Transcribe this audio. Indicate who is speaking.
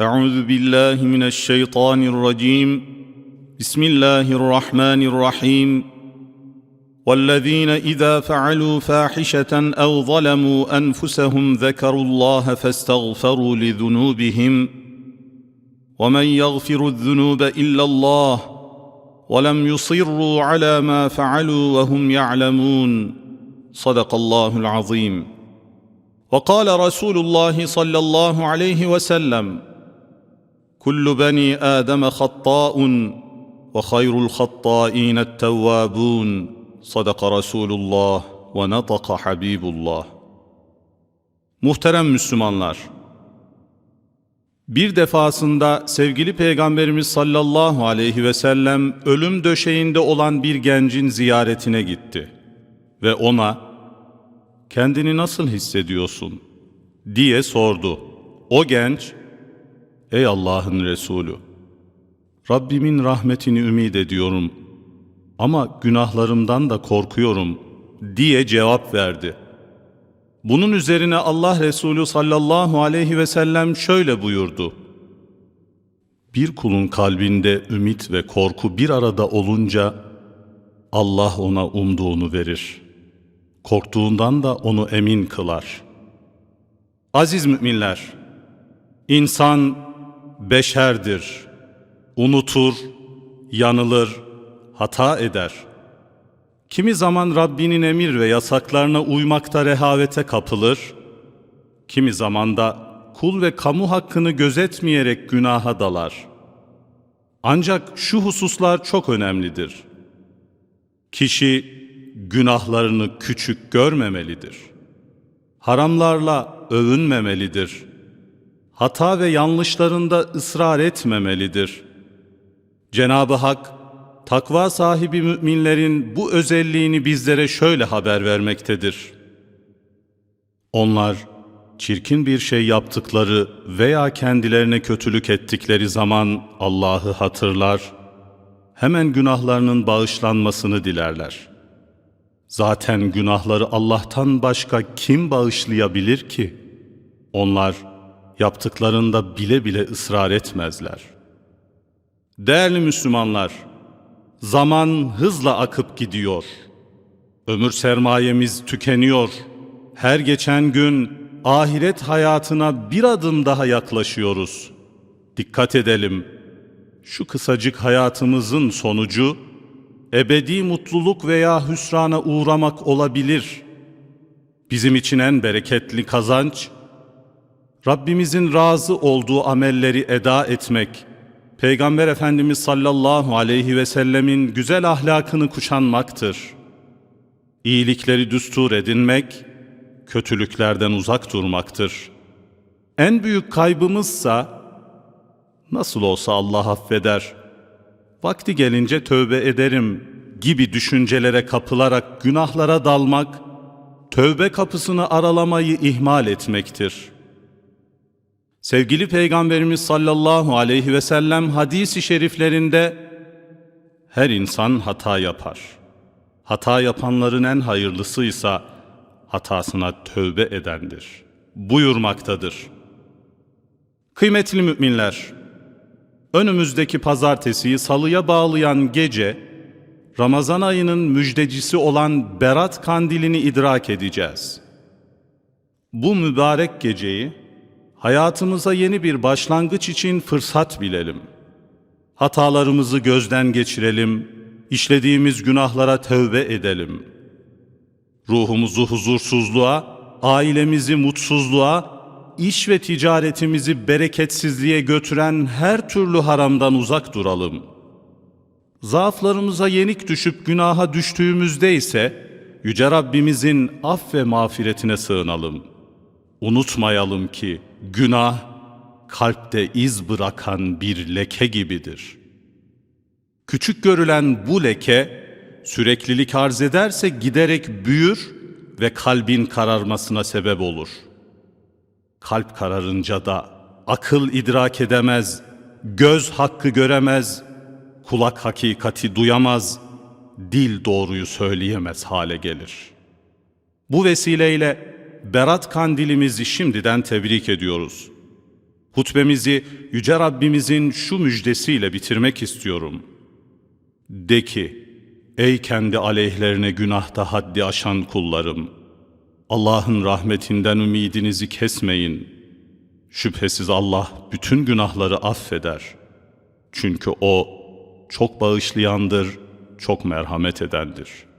Speaker 1: أعوذ بالله من الشيطان الرجيم. بسم الله الرحمن الرحيم. والذين إذا فعلوا فاحشة أو ظلموا أنفسهم ذكروا الله فاستغفروا لذنوبهم. ومن يغفر الذنوب إلا الله ولم يصروا على ما فعلوا وهم يعلمون. صدق الله العظيم. وقال رسول الله صلى الله عليه وسلم كل بني ادم خطاء وخير الخطائين التوابون صدق رسول الله ونطق حبيب الله Muhterem Müslümanlar, bir defasında sevgili Peygamberimiz sallallahu aleyhi ve sellem ölüm döşeğinde olan bir gencin ziyaretine gitti ve ona kendini nasıl hissediyorsun diye sordu. O genç Ey Allah'ın Resulü Rabbimin rahmetini ümid ediyorum ama günahlarımdan da korkuyorum diye cevap verdi. Bunun üzerine Allah Resulü sallallahu aleyhi ve sellem şöyle buyurdu. Bir kulun kalbinde ümit ve korku bir arada olunca Allah ona umduğunu verir. Korktuğundan da onu emin kılar. Aziz müminler, insan beşerdir. Unutur, yanılır, hata eder. Kimi zaman Rabbinin emir ve yasaklarına uymakta rehavete kapılır, kimi zaman da kul ve kamu hakkını gözetmeyerek günaha dalar. Ancak şu hususlar çok önemlidir. Kişi günahlarını küçük görmemelidir. Haramlarla övünmemelidir. Hata ve yanlışlarında ısrar etmemelidir. Cenab-ı Hak, takva sahibi müminlerin bu özelliğini bizlere şöyle haber vermektedir. Onlar, çirkin bir şey yaptıkları veya kendilerine kötülük ettikleri zaman Allah'ı hatırlar, hemen günahlarının bağışlanmasını dilerler. Zaten günahları Allah'tan başka kim bağışlayabilir ki? Onlar yaptıklarında bile bile ısrar etmezler. Değerli Müslümanlar, zaman hızla akıp gidiyor. Ömür sermayemiz tükeniyor. Her geçen gün ahiret hayatına bir adım daha yaklaşıyoruz. Dikkat edelim. Şu kısacık hayatımızın sonucu ebedi mutluluk veya hüsrana uğramak olabilir. Bizim için en bereketli kazanç Rabbimizin razı olduğu amelleri eda etmek, Peygamber Efendimiz sallallahu aleyhi ve sellemin güzel ahlakını kuşanmaktır. İyilikleri düstur edinmek, kötülüklerden uzak durmaktır. En büyük kaybımızsa, nasıl olsa Allah affeder, vakti gelince tövbe ederim gibi düşüncelere kapılarak günahlara dalmak, tövbe kapısını aralamayı ihmal etmektir.'' Sevgili Peygamberimiz sallallahu aleyhi ve sellem hadisi şeriflerinde her insan hata yapar. Hata yapanların en hayırlısıysa hatasına tövbe edendir. Buyurmaktadır. Kıymetli müminler, önümüzdeki pazartesiyi salıya bağlayan gece, Ramazan ayının müjdecisi olan Berat kandilini idrak edeceğiz. Bu mübarek geceyi, hayatımıza yeni bir başlangıç için fırsat bilelim. Hatalarımızı gözden geçirelim, işlediğimiz günahlara tövbe edelim. Ruhumuzu huzursuzluğa, ailemizi mutsuzluğa, iş ve ticaretimizi bereketsizliğe götüren her türlü haramdan uzak duralım. Zaaflarımıza yenik düşüp günaha düştüğümüzde ise Yüce Rabbimizin af ve mağfiretine sığınalım.'' Unutmayalım ki günah kalpte iz bırakan bir leke gibidir. Küçük görülen bu leke süreklilik arz ederse giderek büyür ve kalbin kararmasına sebep olur. Kalp kararınca da akıl idrak edemez, göz hakkı göremez, kulak hakikati duyamaz, dil doğruyu söyleyemez hale gelir. Bu vesileyle Berat kandilimizi şimdiden tebrik ediyoruz. Hutbemizi Yüce Rabbimizin şu müjdesiyle bitirmek istiyorum. De ki, ey kendi aleyhlerine günahta haddi aşan kullarım! Allah'ın rahmetinden ümidinizi kesmeyin. Şüphesiz Allah bütün günahları affeder. Çünkü O çok bağışlayandır, çok merhamet edendir.''